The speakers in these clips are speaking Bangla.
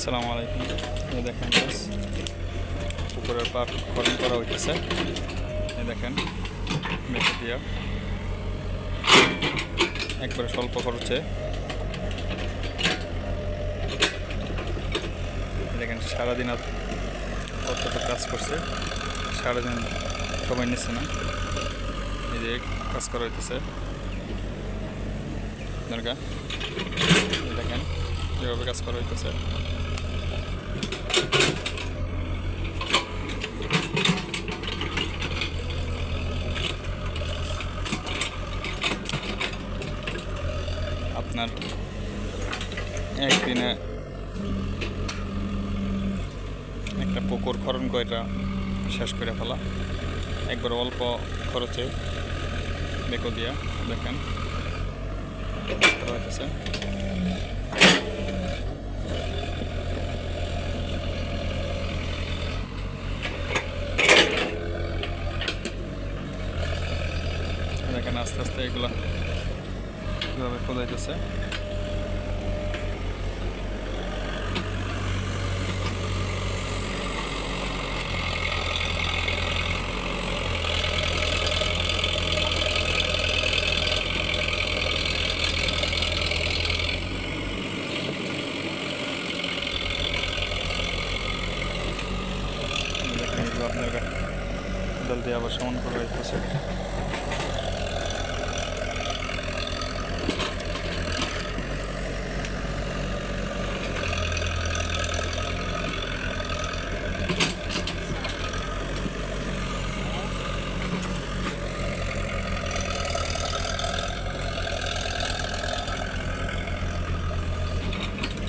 আসসালামু আলাইকুম। এই দেখেন পুকুরের পাট খনন করা হইতেছে। এই দেখেন মেটে দিয়া। একবারে স্বল্প খরচে। দেখেন, সারাদিন আর কতটা কাজ করছে, সারাদিন সময় নিচ্ছে না। এই যে কাজ করা হইতেছে। দেখেন যেভাবে কাজ করা হইতেছে। আপনার একদিনে একটা পুকুর খরণ কয়টা শেষ করে ফেলা। একবার অল্প খরচে বেকো দিয়া দেখেন। হইতেছে দেখেন আস্তে আস্তে এগুলো কীভাবে খোদাইতেছে দেখেন এগুলো আপনার কোদাল দিয়ে আবার সমান করা হইতেছে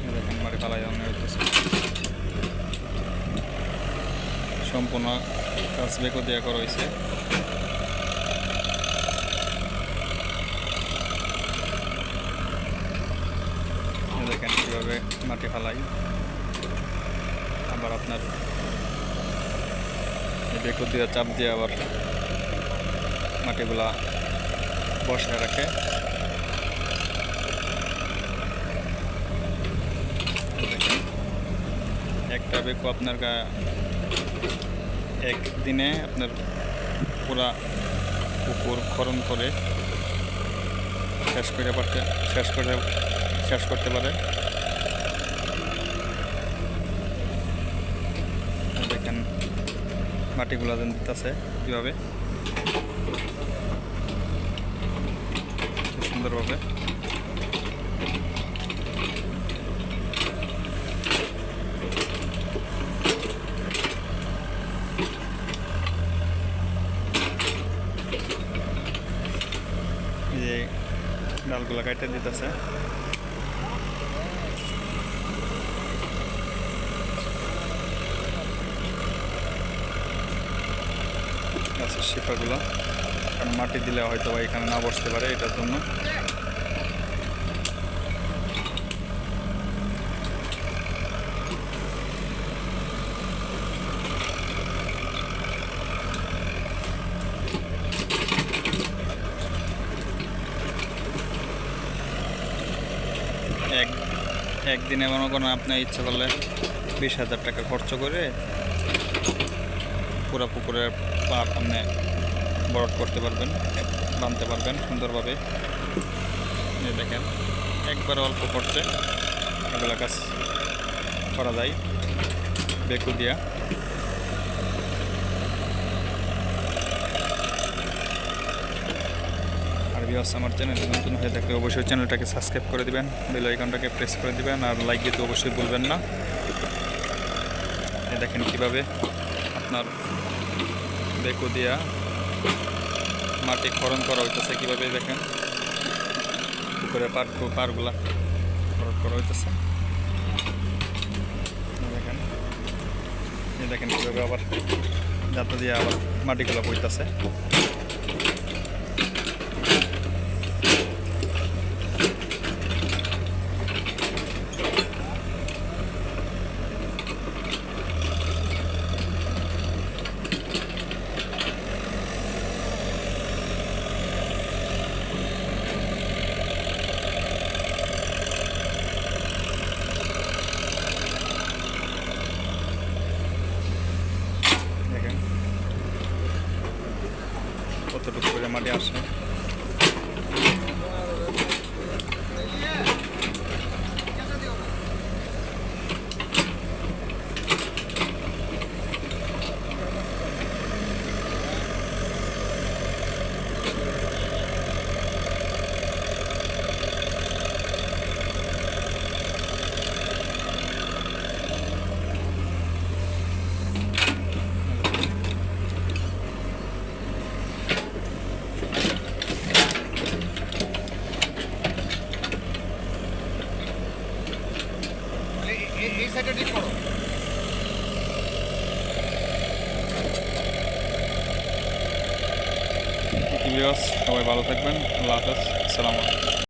এই দেখেন মাটি পালাই হইতেছে সম্পূর্ণ কাজ বেকো দেওয়া করা হয়েছে দেখেন কীভাবে মাটি ফালাই। আবার আপনার বেকো দিয়ে চাপ দিয়ে আবার মাটিগুলা বসায় রাখে। দেখেন একটা বেকো আপনার একদিনে আপনার পুরা পুকুর খনন করে শেষ করে পারতে, শেষ করে, শেষ করতে পারে। দেখেন মাটিগুলা দিতেছে কীভাবে। সুন্দরভাবে এই যে ডালগুলা কাটে দিতেছে। গাছের শিফাগুলো। কারণ মাটি দিলে হয়তো বা এখানে না বসতে পারে এটার জন্য। এক, একদিনে মনে করেন আপনার ইচ্ছা করলে বিশ হাজার টাকা খরচ করে পুরো পুকুরের পা আপনি বরফ করতে পারবেন, বানতে পারবেন সুন্দরভাবে। দেখেন, একবার অল্প খরচে এগুলো কাজ করা যায়। বেকু দিয়া। বিয়াস আমার চ্যানেলে নতুন হয়ে থাকলে অবশ্যই চ্যানেলটাকে সাবস্ক্রাইব করে দিবেন বেল আইকনটাকে প্রেস করে দিবেন, আর লাইক দিতে অবশ্যই ভুলবেন না। দেখেন কীভাবে আপনার বেকু দিয়া মাটি খরণ করা হইতেছে, কীভাবে দেখেন? পুকুরে পার পারগুলা খরণ করা হইতেছে। দেখেন দেখেন কীভাবে আবার যাতে দিয়ে আবার মাটিগুলো বইতেছে। मटे आसें এই সাইডে ঠিক করো সবাই ভালো থাকবেন। আল্লাহ হাফেজ। আসসালামু আলাইকুম।